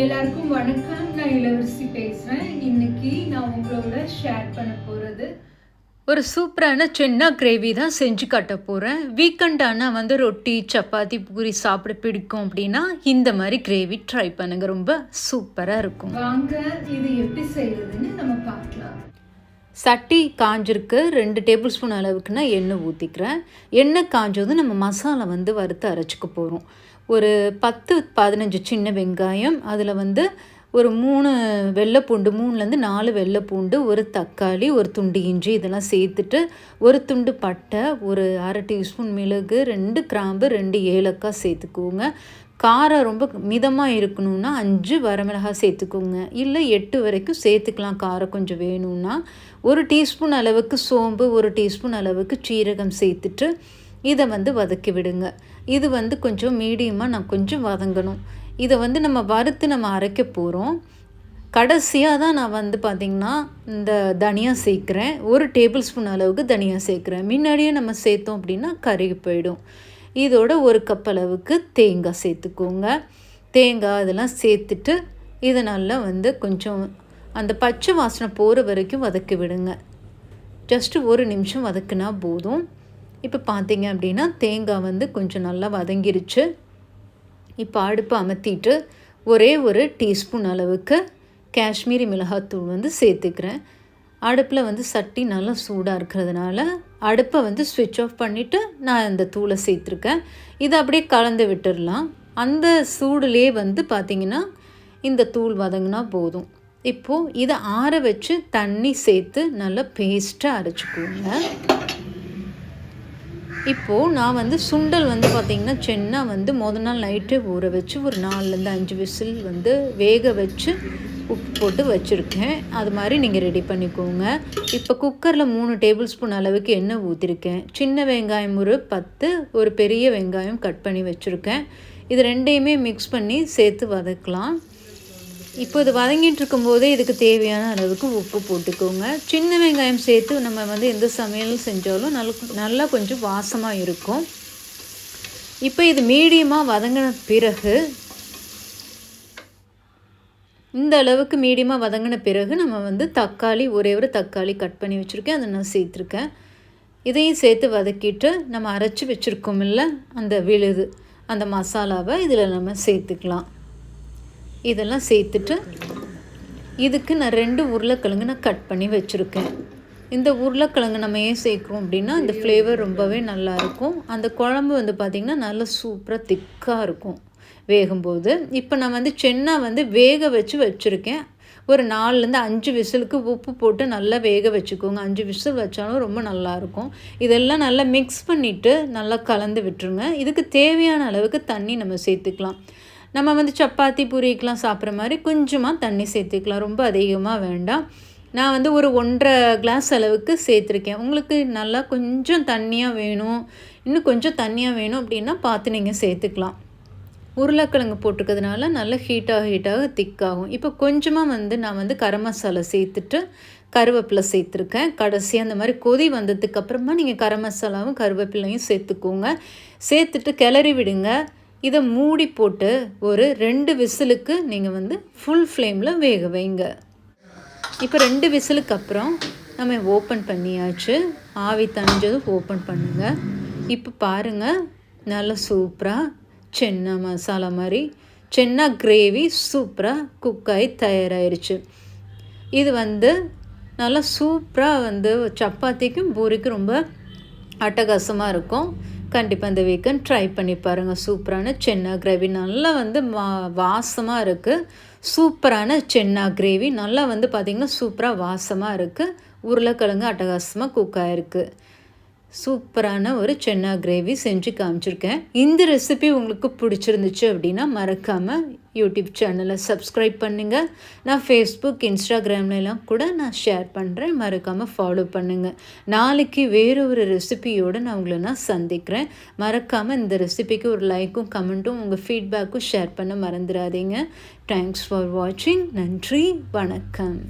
எல்லாருக்கும் வணக்கம். நான் இளவரசி பேசுகிறேன் இன்னைக்கு நான் உங்களோட ஷேர் பண்ண போகிறது ஒரு சூப்பரான சென்னா கிரேவி தான் செஞ்சு காட்ட போகிறேன் வீக்கெண்ட் ஆனால் வந்து ரொட்டி சப்பாத்தி பூரி சாப்பிட பிடிக்கும் அப்படின்னா இந்த மாதிரி கிரேவி ட்ரை பண்ணுங்க. ரொம்ப சூப்பராக இருக்கும். வாங்க இது எப்படி செய்யறதுன்னு நம்ம பார்க்கலாம். சட்டி காஞ்சிருக்கு ரெண்டு டேபிள் ஸ்பூன் அளவுக்கு நான் எண்ணெய் ஊற்றிக்கிறேன் எண்ணெய் காஞ்சதும் நம்ம மசாலா வந்து வறுத்து அரைச்சிக்க போகிறோம் ஒரு பத்து பதினஞ்சு சின்ன வெங்காயம் அதில் வந்து ஒரு மூணு வெள்ளைப்பூண்டு மூணுலேருந்து நாலு வெள்ளைப்பூண்டு ஒரு தக்காளி ஒரு துண்டு இஞ்சி இதெல்லாம் சேர்த்துட்டு ஒரு துண்டு பட்டை ஒரு அரை டீஸ்பூன் மிளகு ரெண்டு கிராம்பு ரெண்டு ஏலக்காய் சேர்த்துக்குவோங்க காரம் ரொம்ப மிதமாக இருக்கணும்னா அஞ்சு வரமிளகாய் சேர்த்துக்கோங்க. இல்லை எட்டு வரைக்கும் சேர்த்துக்கலாம் காரம் கொஞ்சம் வேணும்னா. ஒரு டீஸ்பூன் அளவுக்கு சோம்பு ஒரு டீஸ்பூன் அளவுக்கு சீரகம் சேர்த்துட்டு இதை வந்து வதக்கி விடுங்க. இது வந்து கொஞ்சம் மீடியமாக நான் கொஞ்சம் வதங்கணும். இதை வந்து நம்ம வறுத்து நம்ம அரைக்க போகிறோம் கடைசியாக தான் நான் வந்து பார்த்திங்கன்னா இந்த தனியாக சேர்க்குறேன். ஒரு டேபிள் ஸ்பூன் அளவுக்கு தனியாக சேர்க்குறேன். முன்னாடியே நம்ம சேர்த்தோம் அப்படின்னா கருகி போயிடும். இதோட ஒரு கப் அளவுக்கு தேங்காய் சேர்த்துக்கோங்க. தேங்காய் இதெல்லாம் சேர்த்துட்டு இதை நல்லா வந்து கொஞ்சம் அந்த பச்சை வாசனை போகிற வரைக்கும் வதக்கி விடுங்க. ஜஸ்ட்டு ஒரு நிமிஷம் வதக்குனா போதும். இப்போ பார்த்தீங்க அப்படின்னா தேங்காய் வந்து கொஞ்சம் நல்லா வதங்கிருச்சு. இப்போ அடுப்பு அமர்த்திட்டு ஒரே ஒரு டீஸ்பூன் அளவுக்கு காஷ்மீரி மிளகாத்தூள் வந்து சேர்த்துக்கிறேன். அடுப்பில் வந்து சட்டி நல்லா சூடாக இருக்கிறதுனால அடுப்பை வந்து ஸ்விட்ச் ஆஃப் பண்ணிவிட்டு நான் இந்த தூளை சேர்த்துருக்கேன். இதை அப்படியே கலந்து விட்டுடலாம் அந்த சூடுலேயே வந்து பார்த்திங்கன்னா இந்த தூள் வதங்கினா போதும். இப்போது இதை ஆற வச்சு தண்ணி சேர்த்து நல்லா பேஸ்ட்டாக அரைச்சிக்கோங்க. இப்போது நான் வந்து சுண்டல் வந்து பார்த்திங்கன்னா சென்னா வந்து மொதல் நாள் நைட்டு ஊற வச்சு ஒரு நாலுலேருந்து அஞ்சு விசில் வந்து வேக வச்சு உப்பு போட்டு வச்சுருக்கேன். அது மாதிரி நீங்கள் ரெடி பண்ணிக்கோங்க. இப்போ குக்கரில் மூணு டேபிள் ஸ்பூன் அளவுக்கு எண்ணெய் ஊற்றிருக்கேன் சின்ன வெங்காயம் ஒரு பத்து ஒரு பெரிய வெங்காயம் கட் பண்ணி வச்சுருக்கேன். இது ரெண்டையுமே மிக்ஸ் பண்ணி சேர்த்து வதக்கலாம். இப்போ இது வதங்கிட்டு இருக்கும்போதே இதுக்கு தேவையான அளவுக்கு உப்பு போட்டுக்கோங்க. சின்ன வெங்காயம் சேர்த்து நம்ம வந்து எந்த சமையல் செஞ்சாலும் நல்ல நல்லா கொஞ்சம் வாசமாக இருக்கும். இப்போ இது மீடியமாக வதங்கின பிறகு இந்த அளவுக்கு மீடியமாக வதங்கின பிறகு நம்ம வந்து தக்காளி ஒரே ஒரு தக்காளி கட் பண்ணி வச்சுருக்கேன். அதை நான் சேர்த்துருக்கேன். இதையும் சேர்த்து வதக்கிட்டு நம்ம அரைச்சி வச்சுருக்கோம் இல்லை அந்த விழுது அந்த மசாலாவை இதில் நம்ம சேர்த்துக்கலாம். இதெல்லாம் சேர்த்துட்டு இதுக்கு நான் ரெண்டு உருளைக்கிழங்கு நான் கட் பண்ணி வச்சுருக்கேன். இந்த உருளைக்கிழங்கு நம்ம ஏன் சேர்க்குறோம் அப்படின்னா இந்த ஃப்ளேவர் ரொம்பவே நல்லாயிருக்கும் அந்த குழம்பு வந்து பார்த்திங்கன்னா நல்லா சூப்பராக திக்காக இருக்கும். வேகும்போது. இப்போ நான் வந்து சென்னா வந்து வேக வச்சு வச்சுருக்கேன். ஒரு நாலுலேருந்து அஞ்சு விசிலுக்கு உப்பு போட்டு நல்லா வேக வச்சுக்கோங்க. அஞ்சு விசில் வச்சாலும் ரொம்ப நல்லாயிருக்கும். இதெல்லாம் நல்லா மிக்ஸ் பண்ணிவிட்டு நல்லா கலந்து விட்டுருங்க. இதுக்கு தேவையான அளவுக்கு தண்ணி நம்ம சேர்த்துக்கலாம். நம்ம வந்து சப்பாத்தி பூரிக்கெலாம் சாப்பிட்ற மாதிரி கொஞ்சமாக தண்ணி சேர்த்துக்கலாம். ரொம்ப அதிகமாக வேண்டாம். நான் வந்து ஒரு ஒன்றரை கிளாஸ் அளவுக்கு சேர்த்துருக்கேன். உங்களுக்கு நல்லா கொஞ்சம் தண்ணியாக வேணும். இன்னும் கொஞ்சம் தண்ணியாக வேணும் அப்படின்னா பார்த்து நீங்கள் சேர்த்துக்கலாம். உருளைக்கிழங்கு போட்டுக்கிறதுனால நல்லா ஹீட்டாக ஹீட்டாக திக்காகும் இப்போ கொஞ்சமாக வந்து நான் வந்து கரம் மசாலா சேர்த்துட்டு கருவேப்பிலை சேர்த்துருக்கேன். கடைசி அந்த மாதிரி கொதி வந்ததுக்கப்புறமா நீங்கள் கரம் மசாலாவும் கருவேப்பிலையும் சேர்த்துக்கோங்க. சேர்த்துட்டு கிளறி விடுங்க. இதை மூடி போட்டு ஒரு ரெண்டு விசிலுக்கு நீங்கள் வந்து ஃபுல் ஃப்ளேமில் வேக வைங்க. இப்போ ரெண்டு விசிலுக்கு அப்புறம் நம்ம ஓப்பன் பண்ணியாச்சு. ஆவி தணிஞ்சதும் ஓப்பன் பண்ணுங்கள் இப்போ பாருங்கள் நல்லா சூப்பராக சென்னா மசாலா மாதிரி சென்னா கிரேவி சூப்பராக குக்காகி தயாராகிருச்சு இது வந்து நல்லா சூப்பராக வந்து சப்பாத்திக்கும் பூரிக்கும் ரொம்ப அட்டகாசமாக இருக்கும். கண்டிப்பாக இந்த வீக்கெண்ட் ட்ரை பண்ணி பாருங்கள் சூப்பரான சென்னா கிரேவி நல்லா வந்து வா வாசமாக இருக்குது சூப்பரான சென்னா கிரேவி நல்லா வந்து பார்த்திங்கன்னா சூப்பராக வாசமாக இருக்குது உருளைக்கிழங்கு அட்டகாசமாக குக் ஆகிருக்கு சூப்பரான ஒரு சென்னா கிரேவி செஞ்சு காமிச்சிருக்கேன். இந்த ரெசிபி உங்களுக்கு பிடிச்சிருந்துச்சு அப்படின்னா மறக்காமல் யூடியூப் சேனலை சப்ஸ்கிரைப் பண்ணுங்கள் நான் ஃபேஸ்புக் இன்ஸ்டாகிராம்லலாம் கூட நான் ஷேர் பண்ணுறேன் மறக்காமல் ஃபாலோ பண்ணுங்கள் நாளைக்கு வேறு ஒரு ரெசிபியோடு நான் உங்களை நான் சந்திக்கிறேன். மறக்காமல் இந்த ரெசிபிக்கு ஒரு லைக்கும் கமெண்ட்டும் உங்கள் ஃபீட்பேக்கும் ஷேர் பண்ண மறந்துடாதீங்க. தேங்க்ஸ் ஃபார் வாட்சிங் நன்றி. வணக்கம்.